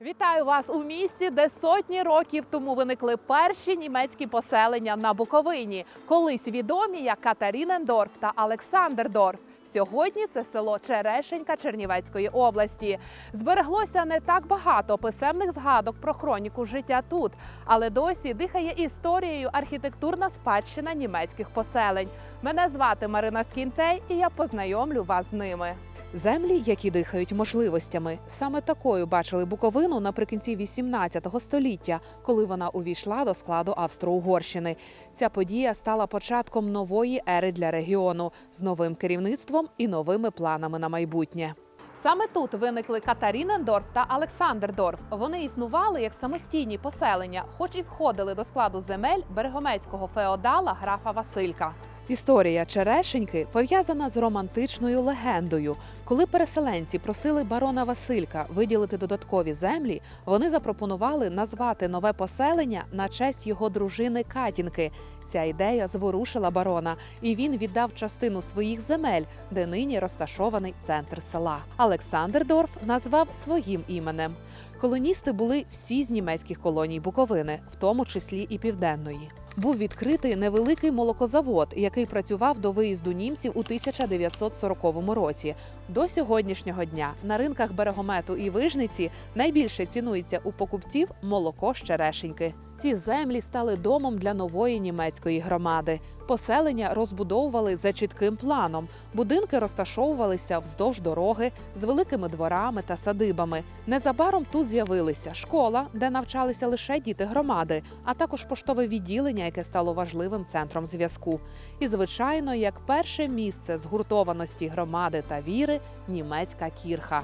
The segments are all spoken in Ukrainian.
Вітаю вас у місті, де сотні років тому виникли перші німецькі поселення на Буковині, колись відомі як Катарінендорф та Олександрдорф. Сьогодні це село Черешенька Чернівецької області. Збереглося не так багато писемних згадок про хроніку життя тут, але досі дихає історією архітектурна спадщина німецьких поселень. Мене звати Марина Скінтей, і я познайомлю вас з ними. Землі, які дихають можливостями, саме такою бачили Буковину наприкінці 18 століття, коли вона увійшла до складу Австро-Угорщини. Ця подія стала початком нової ери для регіону з новим керівництвом і новими планами на майбутнє. Саме тут виникли Катарінендорф та Олександрдорф. Вони існували як самостійні поселення, хоч і входили до складу земель берегомецького феодала графа Василька. Історія Черешеньки пов'язана з романтичною легендою. Коли переселенці просили барона Василька виділити додаткові землі, вони запропонували назвати нове поселення на честь його дружини Катінки. Ця ідея зворушила барона, і він віддав частину своїх земель, де нині розташований центр села. Олександрдорф назвав своїм іменем. Колоністи були всі з німецьких колоній Буковини, в тому числі і південної. Був відкритий невеликий молокозавод, який працював до виїзду німців у 1940 році. До сьогоднішнього дня на ринках берегомету і вижниці найбільше цінується у покупців молоко з черешеньки. Ці землі стали домом для нової німецької громади. Поселення розбудовували за чітким планом. Будинки розташовувалися вздовж дороги з великими дворами та садибами. Незабаром тут з'явилися школа, де навчалися лише діти громади, а також поштове відділення, яке стало важливим центром зв'язку. І, звичайно, як перше місце згуртованості громади та віри німецька кірха.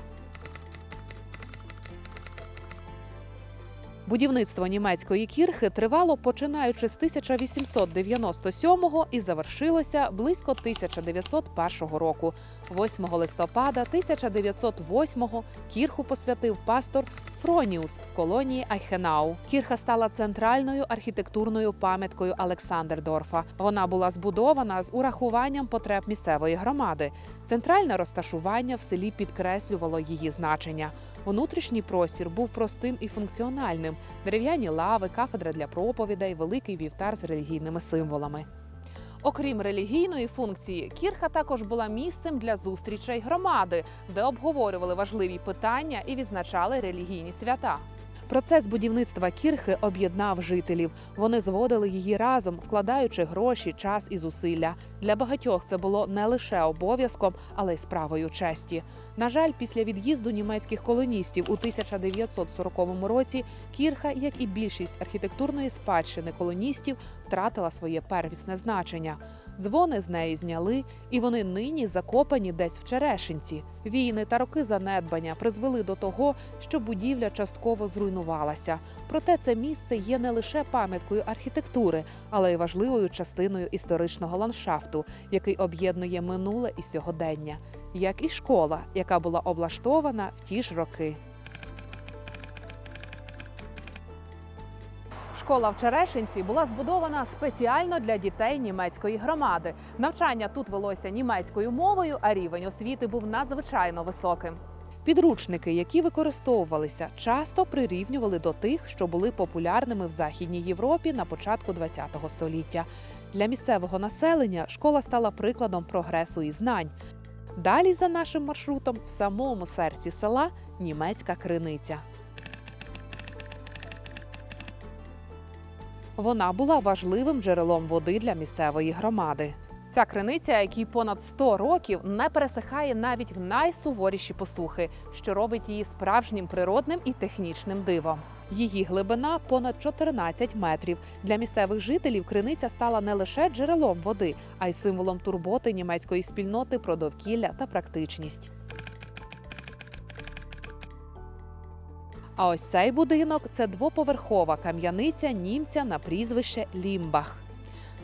Будівництво німецької кірхи тривало починаючи з 1897 і завершилося близько 1901 року. 8 листопада 1908 кірху посвятив пастор Фроніус з колонії Айхенау. Кірха стала центральною архітектурною пам'яткою Олександрдорфа. Вона була збудована з урахуванням потреб місцевої громади. Центральне розташування в селі підкреслювало її значення. Внутрішній простір був простим і функціональним: дерев'яні лави, кафедра для проповідей, великий вівтар з релігійними символами. Окрім релігійної функції, кірха також була місцем для зустрічей громади, де обговорювали важливі питання і відзначали релігійні свята. Процес будівництва кірхи об'єднав жителів. Вони зводили її разом, вкладаючи гроші, час і зусилля. Для багатьох це було не лише обов'язком, але й справою честі. На жаль, після від'їзду німецьких колоністів у 1940 році кірха, як і більшість архітектурної спадщини колоністів, втратила своє первісне значення. Дзвони з неї зняли, і вони нині закопані десь в Черешинці. Війни та роки занедбання призвели до того, що будівля частково зруйнувалася. Проте це місце є не лише пам'яткою архітектури, але й важливою частиною історичного ландшафту, який об'єднує минуле і сьогодення, як і школа, яка була облаштована в ті ж роки. Школа в Черешинці була збудована спеціально для дітей німецької громади. Навчання тут велося німецькою мовою, а рівень освіти був надзвичайно високим. Підручники, які використовувалися, часто прирівнювали до тих, що були популярними в Західній Європі на початку ХХ століття. Для місцевого населення школа стала прикладом прогресу і знань. Далі за нашим маршрутом, в самому серці села, німецька криниця. Вона була важливим джерелом води для місцевої громади. Ця криниця, якій понад 100 років, не пересихає навіть в найсуворіші посухи, що робить її справжнім природним і технічним дивом. Її глибина понад 14 метрів. Для місцевих жителів криниця стала не лише джерелом води, а й символом турботи німецької спільноти про довкілля та практичність. А ось цей будинок це двоповерхова кам'яниця німця на прізвище Лімбах.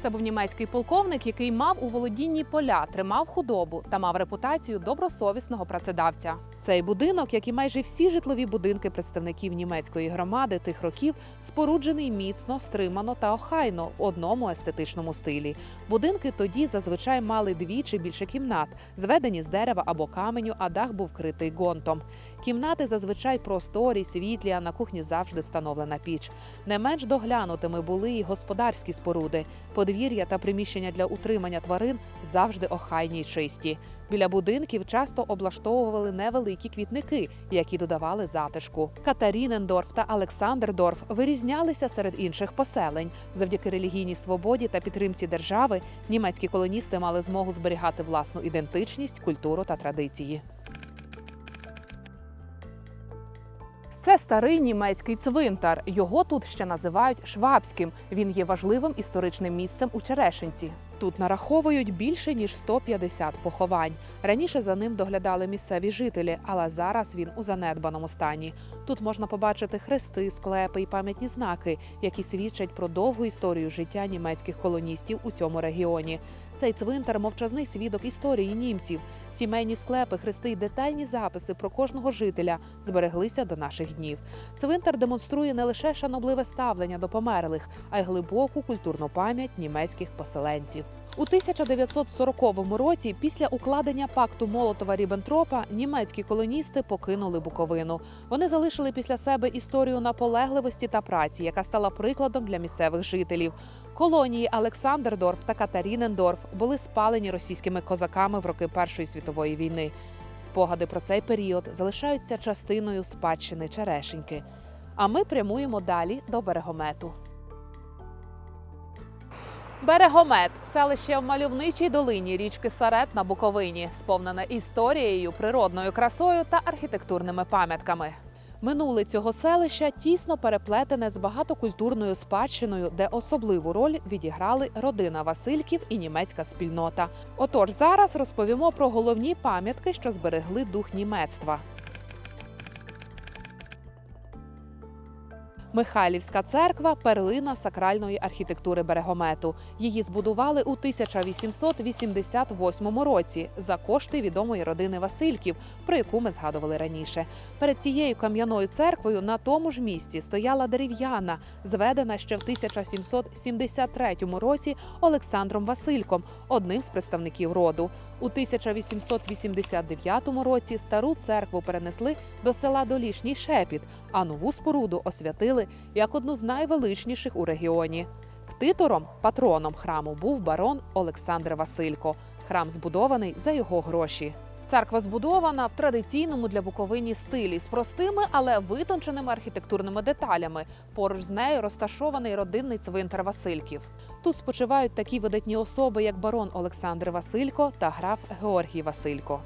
Це був німецький полковник, який мав у володінні поля, тримав худобу та мав репутацію добросовісного працедавця. Цей будинок, як і майже всі житлові будинки представників німецької громади тих років, споруджений міцно, стримано та охайно в одному естетичному стилі. Будинки тоді зазвичай мали дві чи більше кімнат, зведені з дерева або каменю, а дах був критий гонтом. Кімнати зазвичай просторі, світлі, а на кухні завжди встановлена піч. Не менш доглянутими були і господарські споруди. Подвір'я та приміщення для утримання тварин завжди охайні й чисті. Біля будинків часто облаштовували невеликі квітники, які додавали затишку. Катарінендорф та Олександрдорф вирізнялися серед інших поселень. Завдяки релігійній свободі та підтримці держави німецькі колоністи мали змогу зберігати власну ідентичність, культуру та традиції. Це старий німецький цвинтар. Його тут ще називають Швабським. Він є важливим історичним місцем у Черешенці. Тут нараховують більше ніж 150 поховань. Раніше за ним доглядали місцеві жителі, але зараз він у занедбаному стані. Тут можна побачити хрести, склепи і пам'ятні знаки, які свідчать про довгу історію життя німецьких колоністів у цьому регіоні. Цей цвинтар мовчазний свідок історії німців. Сімейні склепи, хрести й детальні записи про кожного жителя збереглися до наших днів. Цвинтар демонструє не лише шанобливе ставлення до померлих, а й глибоку культурну пам'ять німецьких поселенців. У 1940 році, після укладення пакту Молотова Ріббентропа, німецькі колоністи покинули Буковину. Вони залишили після себе історію наполегливості та праці, яка стала прикладом для місцевих жителів. Колонії Олександрдорф та Катарінендорф були спалені російськими козаками в роки Першої світової війни. Спогади про цей період залишаються частиною спадщини Черешеньки. А ми прямуємо далі до берегомету. Берегомет селище в мальовничій долині річки Сарет на Буковині, сповнене історією, природною красою та архітектурними пам'ятками. Минуле цього селища тісно переплетене з багатокультурною спадщиною, де особливу роль відіграли родина Васильків і німецька спільнота. Отож, зараз розповімо про головні пам'ятки, що зберегли дух німецтва. Михайлівська церква перлина сакральної архітектури берегомету. Її збудували у 1888 році за кошти відомої родини Васильків, про яку ми згадували раніше. Перед цією кам'яною церквою на тому ж місці стояла дерев'яна, зведена ще в 1773 році Олександром Васильком, одним з представників роду. У 1889 році стару церкву перенесли до села Долішній Шепіт, а нову споруду освятили як одну з найвеличніших у регіоні. Ктитором, патроном храму, був барон Олександр Василько. Храм збудований за його гроші. Церква збудована в традиційному для Буковині стилі з простими, але витонченими архітектурними деталями. Поруч з нею розташований родинний цвинтар Васильків. Тут спочивають такі видатні особи, як барон Олександр Василько та граф Георгій Василько.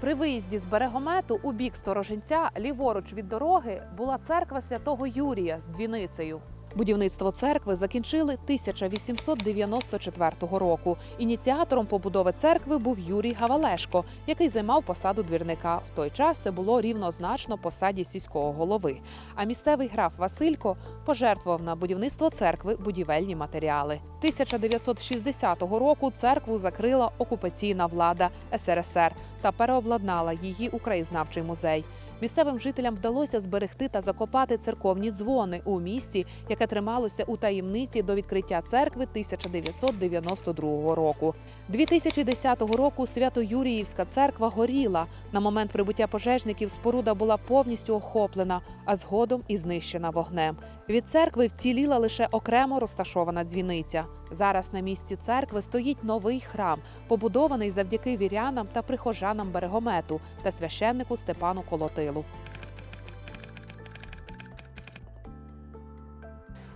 При виїзді з берегомету у бік сторожинця, ліворуч від дороги, була церква святого Юрія з дзвіницею. Будівництво церкви закінчили 1894 року. Ініціатором побудови церкви був Юрій Гавалешко, який займав посаду двірника. В той час це було рівнозначно посаді сільського голови. А місцевий граф Василько пожертвував на будівництво церкви будівельні матеріали. 1960 року церкву закрила окупаційна влада СРСР та переобладнала її у краєзнавчий музей. Місцевим жителям вдалося зберегти та закопати церковні дзвони у місті, яке трималося у таємниці до відкриття церкви 1992 року. 2010 року Свято-Юріївська церква горіла. На момент прибуття пожежників споруда була повністю охоплена, а згодом і знищена вогнем. Від церкви вціліла лише окремо розташована дзвіниця. Зараз на місці церкви стоїть новий храм, побудований завдяки вірянам та прихожанам берегомету та священнику Степану Колотилу.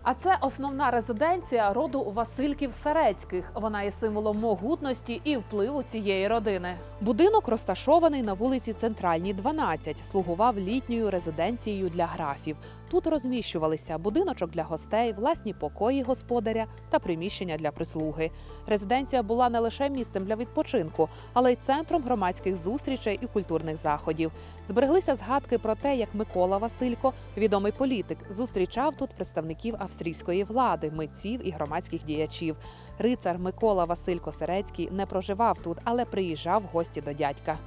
А це основна резиденція роду Васильків Сарецьких. Вона є символом могутності і впливу цієї родини. Будинок розташований на вулиці Центральній, 12, слугував літньою резиденцією для графів. Тут розміщувалися будиночок для гостей, власні покої господаря та приміщення для прислуги. Резиденція була не лише місцем для відпочинку, але й центром громадських зустрічей і культурних заходів. Збереглися згадки про те, як Микола Василько, відомий політик, зустрічав тут представників австрійської влади, митців і громадських діячів. Рицар Микола Василько Серецький не проживав тут, але приїжджав в гості до дядька.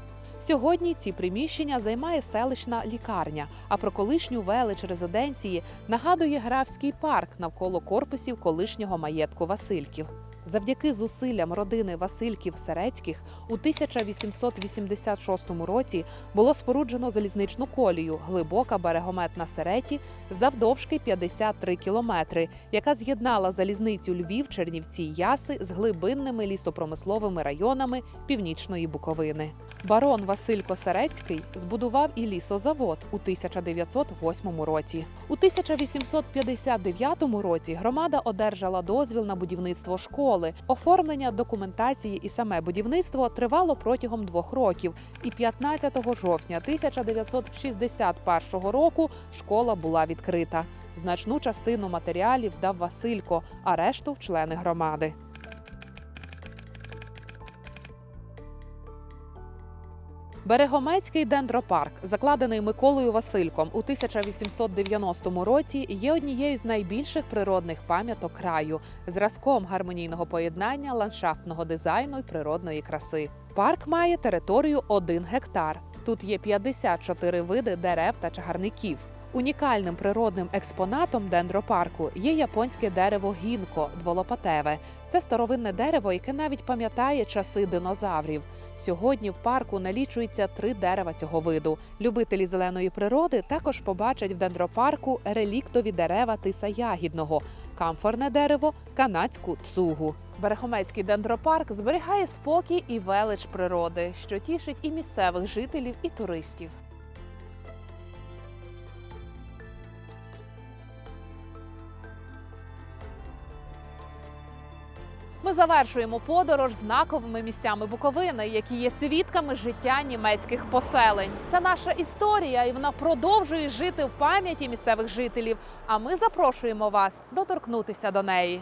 Сьогодні ці приміщення займає селищна лікарня. А про колишню велич резиденції нагадує графський парк навколо корпусів колишнього маєтку Васильків. Завдяки зусиллям родини Васильків Серецьких у 1886 році було споруджено залізничну колію глибока берегомет на Сереті завдовжки 53 кілометри, яка з'єднала залізницю Львів, Чернівці, Яси з глибинними лісопромисловими районами північної Буковини. Барон Василько Серецький збудував і лісозавод у 1908 році. У 1859 році громада одержала дозвіл на будівництво школи. Оформлення документації і саме будівництво тривало протягом двох років. І 15 жовтня 1961 року школа була відкрита. Значну частину матеріалів дав Василько, а решту члени громади. Берегомецький дендропарк, закладений Миколою Васильком у 1890 році, є однією з найбільших природних пам'яток краю, зразком гармонійного поєднання ландшафтного дизайну і природної краси. Парк має територію 1 гектар. Тут є 54 види дерев та чагарників. Унікальним природним експонатом дендропарку є японське дерево гінко дволопатеве. Це старовинне дерево, яке навіть пам'ятає часи динозаврів. Сьогодні в парку налічується три дерева цього виду. Любителі зеленої природи також побачать в дендропарку реліктові дерева тиса ягідного, камфорне дерево, канадську цугу. Берехомецький дендропарк зберігає спокій і велич природи, що тішить і місцевих жителів, і туристів. Ми завершуємо подорож знаковими місцями Буковини, які є свідками життя німецьких поселень. Це наша історія, і вона продовжує жити в пам'яті місцевих жителів. А ми запрошуємо вас доторкнутися до неї.